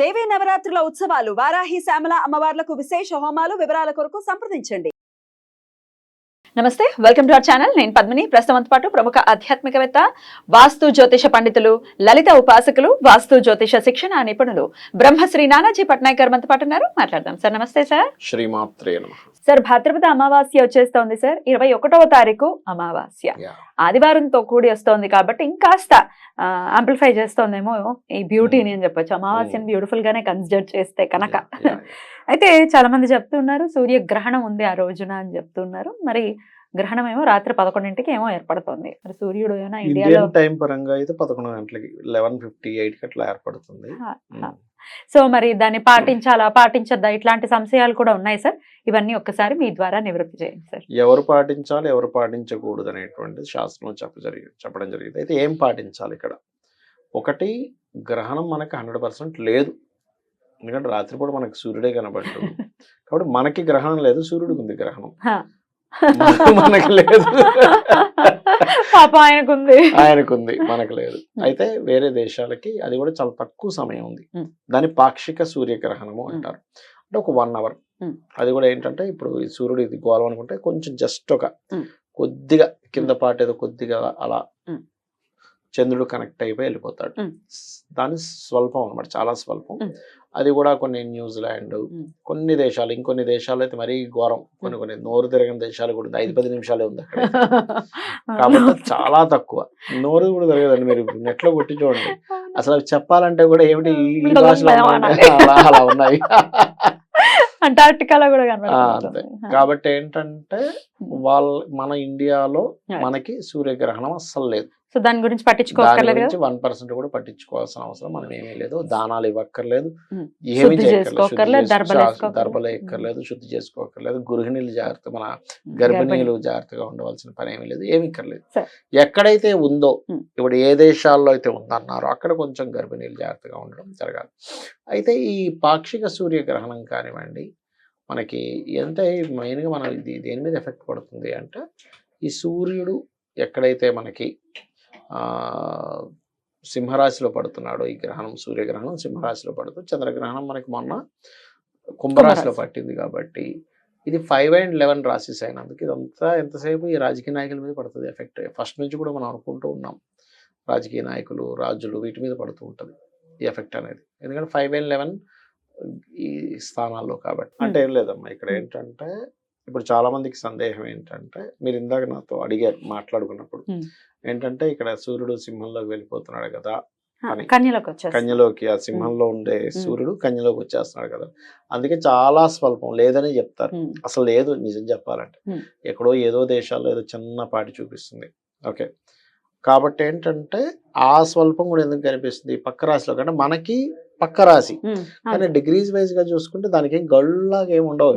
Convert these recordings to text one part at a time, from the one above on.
దేవీ నవరాత్రుల ఉత్సవాలు వారాహి శ్యామల అమ్మవార్లకు విశేష హోమాలు వివరాల కొరకు సంప్రదించండి. నమస్తే వెల్కమ్ టు అవర్ ఛానల్. నేను పద్మిని. ప్రస్తుతం పాటు ప్రముఖ ఆధ్యాత్మికవేత్త వాస్తు జ్యోతిష పండితులు లలిత ఉపాసకులు వాస్తు జ్యోతిష శిక్షణ నిపుణులు బ్రహ్మశ్రీ నానాజీ పట్నాయక్ గారు మనతో పాటు ఉన్నారు. మాట్లాడదాం. సార్ నమస్తే సార్. శ్రీమాత్రే సార్ భాద్రపద అమావాస్య వచ్చేస్తోంది సార్. ఇరవై ఒకటవ తారీఖు అమావాస్య. ఆదివారంతో కూడి వస్తోంది కాబట్టి ఇంకాస్త ఆంప్లిఫై చేస్తోందేమో ఈ బ్యూటీని అని చెప్పొచ్చు. అమావాస్యని బ్యూటిఫుల్ గానే కన్సిడర్ చేస్తే కనుక. అయితే చాలా మంది చెప్తున్నారు సూర్య గ్రహణం ఉంది ఆ రోజున అని చెప్తున్నారు. మరి గ్రహణం ఏమో రాత్రి పదకొండింటికి ఏమో ఏర్పడుతుంది. మరి సూర్యుడు ఏమైనా ఇండియాలో టైం పరంగా అయితే పదకొండు గంటలకి లెవెన్ ఫిఫ్టీ ఎయిట్కి అట్లా ఏర్పడుతుంది. సో మరి దాన్ని పాటించాలా పాటించద్దా? ఇట్లాంటి సంశయాలు కూడా ఉన్నాయి సార్. ఇవన్నీ ఒక్కసారి మీ ద్వారా నివృత్తి చేయండి సార్. ఎవరు పాటించాలి ఎవరు పాటించకూడదు అనేటువంటి శాస్త్రం చెప్ప జరిగి చెప్పడం జరిగింది. అయితే ఏం పాటించాలి ఇక్కడ? ఒకటి గ్రహణం మనకి హండ్రెడ్ పర్సెంట్ లేదు. ఎందుకంటే రాత్రిపూట మనకి సూర్యుడే కనబడ్డు. కాబట్టి మనకి గ్రహణం లేదు సూర్యుడికి ఉంది గ్రహణం. మనకు- లేదు. ఆయనకుంది. ఆయనకుంది మనకు లేదు. అయితే వేరే దేశాలకి అది కూడా చాలా తక్కువ సమయం ఉంది. దాని పాక్షిక సూర్యగ్రహణము అంటారు. అంటే ఒక వన్ అవర్. అది కూడా ఏంటంటే ఇప్పుడు సూర్యుడు ఇది గోళం అనుకుంటే కొంచెం జస్ట్ ఒక. కొద్దిగా కింద పాటు ఏదో కొద్దిగా అలా. చంద్రుడు కనెక్ట్ అయిపోయి వెళ్ళిపోతాడు. దాని స్వల్పం అనమాట చాలా స్వల్పం. అది కూడా కొన్ని న్యూజిలాండ్. కొన్ని దేశాలు ఇంకొన్ని దేశాలు అయితే మరీ ఘోరం. కొన్ని కొన్ని నోరు తిరగని దేశాలు కూడా ఉంది ఐదు పది నిమిషాలే ఉంది అక్కడ. కాబట్టి చాలా తక్కువ. నోరు కూడా తిరగదండి మీరు. నెట్లో కొట్టి చూడండి. అసలు చెప్పాలంటే కూడా ఏమిటి ఈ- భాషలో అలా ఉన్నాయి. అంటార్టికాలో కూడా కనబడుతుంది. కాబట్టి ఏంటంటే వాళ్ళ మన ఇండియాలో. మనకి సూర్యగ్రహణం అస్సలు లేదు. సో దాని గురించి గురించి వన్ పర్సెంట్ కూడా పట్టించుకోవాల్సిన అవసరం మనం ఏమీ లేదు దానాలు ఇవ్వక్కర్లేదు. ఏమీ. చేసుకోక్కర్లేదు, శుద్ధి దర్బలు చేసుకో- వేసుకోక్కర్లేదు. దర్బలు ఎక్కర్లేదు శుద్ధి చేసుకోక్కర్లేదు. గృహిణీలు జాగ్రత్త మన గర్భిణీలు జాగ్రత్తగా ఉండవలసిన పని ఏమీ లేదు. ఏమి ఇక్కర్లేదు. ఎక్కడైతే ఉందో. ఇప్పుడు ఏ దేశాల్లో అయితే ఉందన్నారో అక్కడ కొంచెం గర్భిణీలు జాగ్రత్తగా ఉండడం జరగాలి. అయితే ఈ పాక్షిక సూర్యగ్రహణం కానివ్వండి మనకి అంటే మెయిన్గా మనం ఇది దేని మీద ఎఫెక్ట్ పడుతుంది అంటే ఈ సూర్యుడు ఎక్కడైతే మనకి సింహరాశిలో పడుతున్నాడో ఈ గ్రహణం సూర్యగ్రహణం సింహరాశిలో పడుతూ చంద్రగ్రహణం మనకి మొన్న కుంభరాశిలో కుంభరాశి. పట్టింది కాబట్టి ఇది ఫైవ్ అండ్ లెవెన్ రాశిస్ అయినందుకు ఇదంతా ఎంతసేపు ఈ రాజకీయ నాయకుల మీద పడుతుంది ఎఫెక్ట్. ఫస్ట్ నుంచి కూడా మనం అనుకుంటూ ఉన్నాం. రాజకీయ నాయకులు రాజులు వీటి మీద పడుతూ ఉంటుంది ఈ ఎఫెక్ట్ అనేది. ఎందుకంటే ఫైవ్ అండ్ లెవెన్ ఈ స్థానాల్లో కాబట్టి. అంటే ఏం లేదమ్మా ఇక్కడ ఏంటంటే ఇప్పుడు చాలా మందికి సందేహం ఏంటంటే మీరు ఇందాక నాతో అడిగారు మాట్లాడుకున్నప్పుడు. ఏంటంటే ఇక్కడ సూర్యుడు సింహంలోకి వెళ్ళిపోతున్నాడు కదా అని. కన్యలోకి కన్యలోకి ఆ సింహంలో ఉండే సూర్యుడు కన్యలోకి వచ్చేస్తున్నాడు కదా. అందుకే చాలా స్వల్పం లేదని చెప్తారు. అసలు లేదు నిజం చెప్పాలంటే. ఎక్కడో ఏదో దేశాల్లో ఏదో చిన్నపాటి చూపిస్తుంది. ఓకే. కాబట్టి ఏంటంటే ఆ స్వల్పం కూడా ఎందుకు కనిపిస్తుంది? పక్క రాశిలో కంటే మనకి పక్క రాశి. కానీ డిగ్రీస్ వైజ్గా చూసుకుంటే దానికి ఏం గళ్ళలాగా ఏమి ఉండవు.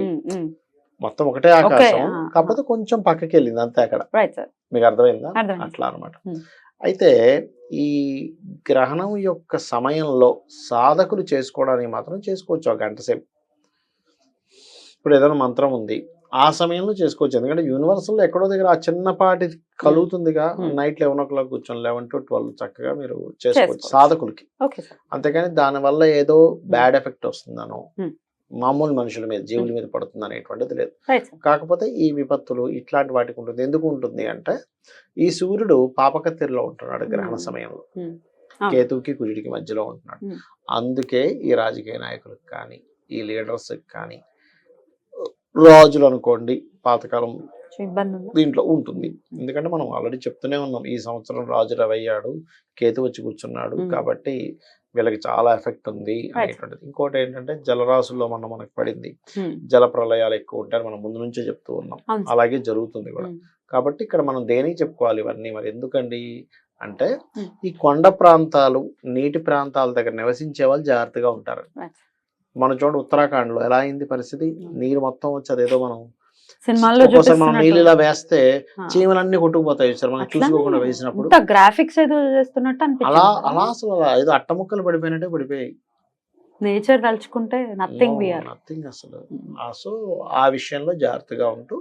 మొత్తం ఒకటే ఆకాశం. కాకపోతే కొంచెం పక్కకి వెళ్ళింది అంతే అక్కడ. మీకు అర్థమైందా. అట్లా అనమాట. అయితే ఈ గ్రహణం యొక్క సమయంలో సాధకులు చేసుకోవడానికి మాత్రం చేసుకోవచ్చు ఒక గంట సేపు. ఇప్పుడు ఏదైనా మంత్రం ఉంది. ఆ సమయంలో చేసుకోవచ్చు ఎందుకంటే యూనివర్సల్ ఎక్కడో దగ్గర ఆ చిన్నపాటి కలుగుతుందిగా. నైట్ లెవెన్ ఓ క్లాక్ కూర్చొని లెవెన్ టు ట్వెల్వ్ చక్కగా మీరు చేసుకోవచ్చు. సాధకులకి అంతేకాని దానివల్ల ఏదో బ్యాడ్ ఎఫెక్ట్ వస్తుందనో. మామూలు మనుషుల మీద జీవుల మీద పడుతుంది అనేటువంటిది లేదు కాకపోతే ఈ విపత్తులు ఇట్లాంటి వాటికి ఉంటుంది ఎందుకు ఉంటుంది అంటే ఈ సూర్యుడు పాపకత్తిరిలో ఉంటున్నాడు గ్రహణ. సమయంలో. కేతువుకి కుజుడికి మధ్యలో ఉంటున్నాడు. అందుకే ఈ రాజకీయ నాయకులకు కానీ ఈ లీడర్స్ కానీ రాజులు అనుకోండి పాతకాలం దీంట్లో ఉంటుంది ఎందుకంటే మనం ఆల్రెడీ చెప్తూనే ఉన్నాం ఈ సంవత్సరం రాజు రవయ్యాడు కేతు వచ్చి కూర్చున్నాడు. కాబట్టి వీళ్ళకి చాలా ఎఫెక్ట్ ఉంది అనేటువంటిది ఇంకోటి ఏంటంటే జలరాశుల్లో మనం మనకు పడింది. జల ప్రళయాలు ఎక్కువ ఉంటాయని మనం ముందు నుంచే చెప్తూ ఉన్నాం. అలాగే జరుగుతుంది కూడా. కాబట్టి ఇక్కడ మనం దేనికి చెప్పుకోవాలి ఇవన్నీ మరి ఎందుకండి అంటే. ఈ కొండ ప్రాంతాలు నీటి ప్రాంతాల దగ్గర నివసించే వాళ్ళు జాగ్రత్తగా ఉంటారు. మన చూడండి ఉత్తరాఖండ్లో ఎలా అయింది పరిస్థితి? Hmm. నీరు మొత్తం వచ్చి అదేదో మనం సినిమాల్లో మనం నీళ్ళు ఇలా వేస్తే. చీమలన్నీ కొట్టుకుపోతాయి సార్ మనం చూసుకోకుండా వేసినప్పుడు. గ్రాఫిక్స్ ఏదో చేస్తున్నట్టు అలా అలా అసలు ఏదో అట్టముక్కలు పడిపోయినట్టే పడిపోయాయి. నేచర్ తలుచుకుంటే నథింగ్ నథింగ్ అసలు. ఆ సో ఆ విషయంలో జాగ్రత్తగా ఉంటూ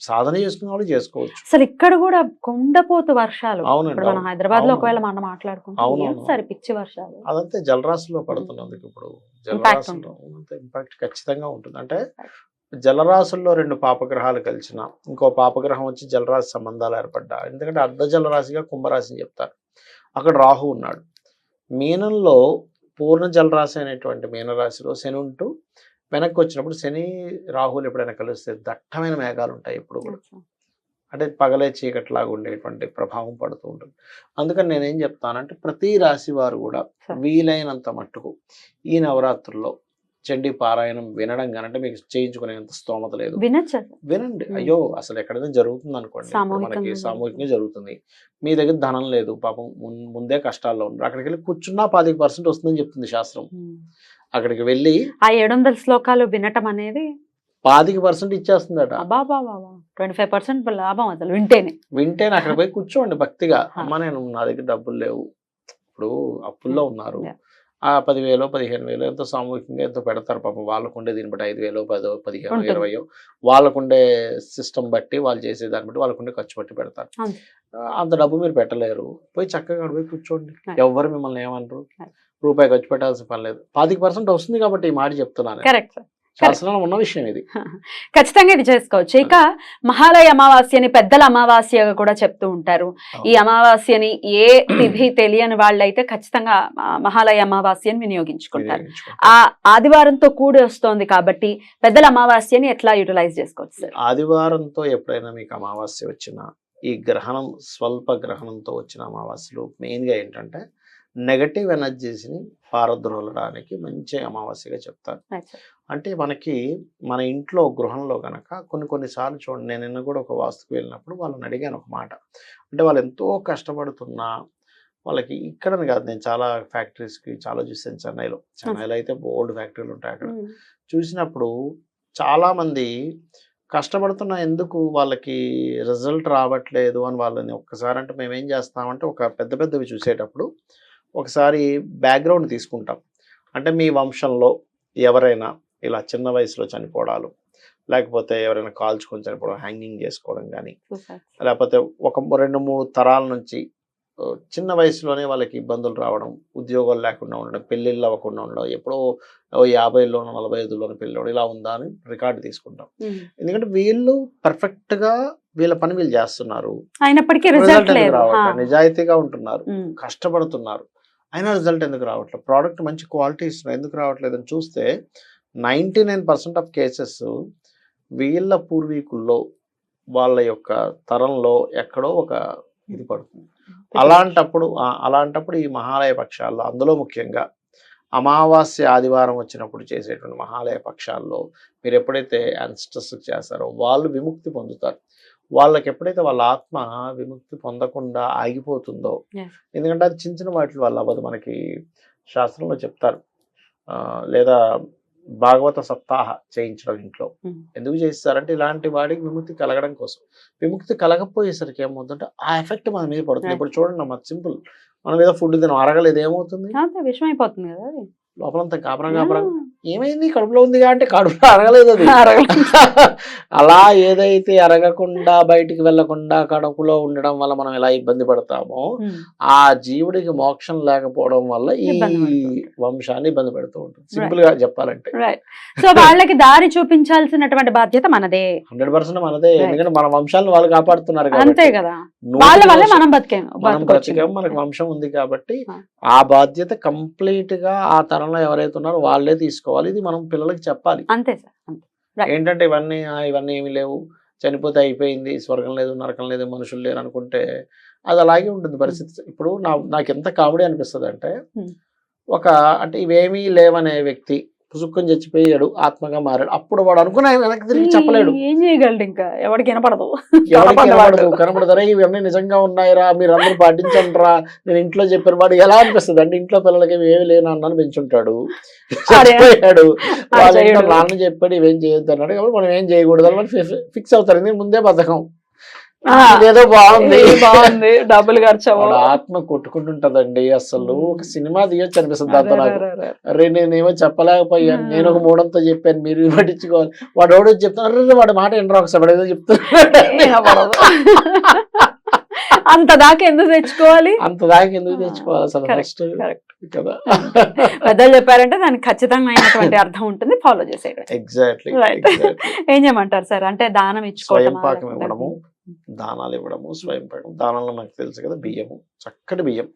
సాధన చేసుకునే వాళ్ళు చేసుకోవచ్చు. అసలు ఇక్కడ కూడా కొండపోతు వర్షాలు. అవునండి, మనం. హైదరాబాద్లో. ఒకవేళ మనం మాట్లాడుకుంటాం. సరే పిచ్చి వర్షాలు. అదంతే జలరాశిలో పడుతున్నందుకు ఇప్పుడు జలరాశిలో ఇంపాక్ట్ ఖచ్చితంగా ఉంటుంది. అంటే జలరాశుల్లో రెండు పాపగ్రహాలు కలిసిన ఇంకో పాపగ్రహం వచ్చి జలరాశి సంబంధాలు ఏర్పడ్డా? ఎందుకంటే అర్ధ జలరాశిగా కుంభరాశిని చెప్తారు. అక్కడ రాహు ఉన్నాడు. మీనంలో పూర్ణ జలరాశి అనేటువంటి మీనరాశిలో శని ఉంటూ వెనక్కి వచ్చినప్పుడు శని రాహులు ఎప్పుడైనా కలిస్తే దట్టమైన మేఘాలు ఉంటాయి ఎప్పుడు కూడా. అంటే పగలే చీకట్లాగా ఉండేటువంటి ప్రభావం పడుతూ ఉంటుంది. అందుకని నేనేం చెప్తానంటే ప్రతి రాశి వారు కూడా. వీలైనంత మట్టుకు ఈ నవరాత్రుల్లో చండీ పారాయణం వినడం కానీ అంటే మీకు చేయించుకునేంత స్తోమత లేదు. వినండి. అయ్యో! అసలు ఎక్కడైనా జరుగుతుంది అనుకోండి. మనకి. సామూహికంగా జరుగుతుంది. మీ దగ్గర ధనం లేదు. పాపం ముందే కష్టాల్లో ఉన్నారు. అక్కడికి వెళ్ళి కూర్చున్నా పాతిక పర్సెంట్ వస్తుందని చెప్తుంది శాస్త్రం. అక్కడికి వెళ్ళి ఆ ఏడు వందల శ్లోకాలు వినటం అనేది పాతిక పర్సెంట్ ఇచ్చేస్తుందట. అబ్బా ట్వంటీ ఫైవ్ పర్సెంట్ లాభం అసలు వింటేనే. వింటే అక్కడ పోయి కూర్చోండి భక్తిగా. అమ్మ నేను నా దగ్గర డబ్బులు లేవు. ఇప్పుడు అప్పుల్లో ఉన్నారు. ఆ పదివేలు పదిహేను వేలు ఎంతో సామూహికంగా ఎంతో పెడతారు పాపం. వాళ్ళకుండే దీన్ని బట్టి ఐదు వేలు పదో పదిహేను. ఇరవయో వాళ్ళకుండే సిస్టమ్ బట్టి వాళ్ళు చేసే దాన్ని బట్టి వాళ్ళకుండే ఖర్చు బట్టి పెడతారు. అంత డబ్బు మీరు పెట్టలేరు. పోయి చక్కగా పోయి కూర్చోండి. ఎవరు మిమ్మల్ని ఏమనరు. Right. రూపాయి ఖర్చు పెట్టాల్సిన పని లేదు. పాతిక పర్సెంట్ వస్తుంది కాబట్టి ఈ మాట చెప్తున్నాను. శాస్త్రంలో ఉన్న విషయం ఇది. ఖచ్చితంగా ఇది చేసుకోవచ్చు. ఇక మహాలయ అమావాస్యని పెద్దల అమావాస్యగా కూడా చెప్తూ ఉంటారు. ఈ అమావాస్యని ఏ తిథి తెలియని వాళ్ళైతే ఖచ్చితంగా మహాలయ అమావాస్యని వినియోగించుకుంటారు. ఆ ఆదివారంతో కూడి వస్తోంది కాబట్టి పెద్దల అమావాస్యని ఎట్లా యూటిలైజ్ చేసుకోవచ్చు సార్? ఆదివారంతో ఎప్పుడైనా మీకు అమావాస్య వచ్చినా ఈ గ్రహణం స్వల్ప గ్రహణంతో వచ్చిన అమావాస్యలు మెయిన్గా ఏంటంటే నెగటివ్ ఎనర్జీస్ని పారద్రోలడానికి మంచి అమావాస్యగా చెప్తారు. అంటే మనకి మన ఇంట్లో గృహంలో కనుక కొన్ని కొన్నిసార్లు చూడండి నేను నిన్న కూడా ఒక వాస్తుకు వెళ్ళినప్పుడు వాళ్ళని అడిగాను ఒక మాట. అంటే వాళ్ళు ఎంతో కష్టపడుతున్నా వాళ్ళకి ఇక్కడని కాదు నేను చాలా ఫ్యాక్టరీస్కి చాలా చూసాను చెన్నైలో. చెన్నైలో అయితే బోల్డ్ ఫ్యాక్టరీలు ఉంటాయి అక్కడ. చూసినప్పుడు చాలామంది కష్టపడుతున్న ఎందుకు వాళ్ళకి రిజల్ట్ రావట్లేదు అని వాళ్ళని ఒక్కసారి అంటే మేము ఏం చేస్తామంటే ఒక పెద్ద పెద్దవి చూసేటప్పుడు ఒకసారి బ్యాక్గ్రౌండ్ తీసుకుంటాం. అంటే మీ వంశంలో ఎవరైనా ఇలా చిన్న వయసులో చనిపోవడాలు లేకపోతే ఎవరైనా కాల్చుకొని చనిపోవడం హ్యాంగింగ్ చేసుకోవడం కానీ లేకపోతే ఒక రెండు మూడు తరాల నుంచి చిన్న వయసులోనే వాళ్ళకి ఇబ్బందులు రావడం ఉద్యోగాలు లేకుండా ఉండడం పెళ్ళిళ్ళు అవ్వకుండా ఉండడం ఎప్పుడో యాభైలోనో నలభై ఐదులోనో పెళ్ళి ఇలా ఉందా అని రికార్డు తీసుకుంటాం. ఎందుకంటే వీళ్ళు perfect గా వీళ్ళ పని వీళ్ళు చేస్తున్నారు. అయినప్పటికీ రిజల్ట్ రావట్లేదు? నిజాయితీగా ఉంటున్నారు. కష్టపడుతున్నారు. అయినా రిజల్ట్ ఎందుకు రావట్లేదు? ప్రోడక్ట్ మంచి క్వాలిటీ ఇస్తున్నారు ఎందుకు రావట్లేదు అని చూస్తే ninety nine percent of cases వీళ్ళ పూర్వీకుల్లో వాళ్ళ యొక్క తరంలో ఎక్కడో ఒక ఇది పడుతుంది. అలాంటప్పుడు అలాంటప్పుడు ఈ మహాలయ పక్షాల్లో అందులో ముఖ్యంగా అమావాస్య ఆదివారం వచ్చినప్పుడు చేసేటువంటి మహాలయ పక్షాల్లో మీరు ఎప్పుడైతే యాన్స్టర్స్ చేస్తారో వాళ్ళు విముక్తి పొందుతారు వాళ్ళకి ఎప్పుడైతే వాళ్ళ ఆత్మ విముక్తి పొందకుండా ఆగిపోతుందో. ఎందుకంటే అది చిన్న చిన్న వాటి వల్ల అవ్వదు మనకి శాస్త్రంలో చెప్తారు ఆ, లేదా భాగవత సప్తాహ చేయించడం ఇంట్లో. ఎందుకు చేస్తారంటే ఇలాంటి వాడికి విముక్తి కలగడం కోసం విముక్తి కలగపోయేసరికి ఏమవుతుందంటే ఆ ఎఫెక్ట్ మన మీద పడుతుంది. ఇప్పుడు చూడండి అమ్మ సింపుల్ మనం ఏదో ఫుడ్ తినం అరగలేదు ఏమవుతుంది విషయం అయిపోతుంది కదా. లోపలంతా కాపరం కాపరం. ఏమైంది? కడుపులో ఉందిగా అంటే కడుపులో అరగలేదు అది. అలా ఏదైతే అరగకుండా బయటికి వెళ్ళకుండా కడుపులో ఉండడం వల్ల మనం ఎలా ఇబ్బంది పడతామో ఆ జీవుడికి మోక్షం లేకపోవడం వల్ల ఈ. వంశాన్ని ఇబ్బంది పెడుతూ ఉంటుంది. సింపుల్గా చెప్పాలంటే. సో వాళ్ళకి దారి చూపించాల్సినటువంటి బాధ్యత మనదే. హండ్రెడ్ పర్సెంట్ మనదే. ఎందుకంటే మన వంశాలను వాళ్ళు కాపాడుతున్నారు అంతే కదా. వాళ్ళ వల్లే మనం బతికాం మనం మనకు వంశం ఉంది కాబట్టి ఆ. బాధ్యత కంప్లీట్గా ఆ తరంలో ఎవరైతే ఉన్నారో వాళ్ళే తీసుకోవాలి. ఇది మనం పిల్లలకి చెప్పాలి. అంతే సార్. ఏంటంటే ఇవన్నీ ఇవన్నీ ఏమి లేవు. చనిపోతే అయిపోయింది స్వర్గం లేదు నరకం లేదు మనుషులు లేరు అనుకుంటే అది అలాగే ఉంటుంది పరిస్థితి. ఇప్పుడు నా నాకు ఎంత కామెడీ అనిపిస్తుంది అంటే Hmm. ఒక అంటే ఇవేమీ లేవనే వ్యక్తి పుసుక్కని చచ్చిపోయాడు ఆత్మగా మారాడు. అప్పుడు వాడు అనుకున్న వెనక్కి తిరిగి చెప్పలేడు. ఏం చేయగలడు ఇంకా? ఎవరికి వినపడదు. ఎవరికి. కనబడదరా ఇవన్నీ నిజంగా ఉన్నాయిరా మీరు అందరూ పాటించండి రా నేను ఇంట్లో చెప్పాను వాడు ఎలా అనిపిస్తుంది? అంటే ఇంట్లో పిల్లలకి ఏమి లేని అన్నాను పెంచుంటాడు. చచ్చిపోయాడు వాళ్ళ. నాన్న చెప్పాడు ఇవేం చేయొద్దు అన్నాడు. కాబట్టి మనం ఏం చేయకూడదు అని ఫిక్స్ అవుతారు. ముందే బద్ధకం. ఇదేదో బాగుంది. బాగుంది. డబ్బులు ఖర్చు. ఆత్మ కొట్టుకుంటుంటదండి. అసలు ఒక సినిమా తీయొచ్చు అనిపిస్తుంది దాంతో నాకు. అరే, నేనేమో చెప్పలేకపోయాను. నేను ఒక మూడంతో చెప్పాను. మీరు పట్టించుకోవాలి వాడు ఎవడో చెప్తాను అరే వాడి మాట ఎండ్రా ఒకసారి ఏదో చెప్తాను. అంత దాకా ఎందుకు తెచ్చుకోవాలి? అంత దాకా ఎందుకు తెచ్చుకోవాలి అసలు. కదా. పెద్దలు చెప్పారంటే దానికి ఖచ్చితంగా అయినటువంటి అర్థం ఉంటుంది. ఫాలో చేసేయడం ఎగ్జాక్ట్లీ. ఏం చేయమంటారు సార్? అంటే దానం స్వయం దానాలు ఇవ్వడము స్వయం పాకం దానాల్లో మనకు తెలుసు కదా బియ్యము. చక్కటి బియ్యం.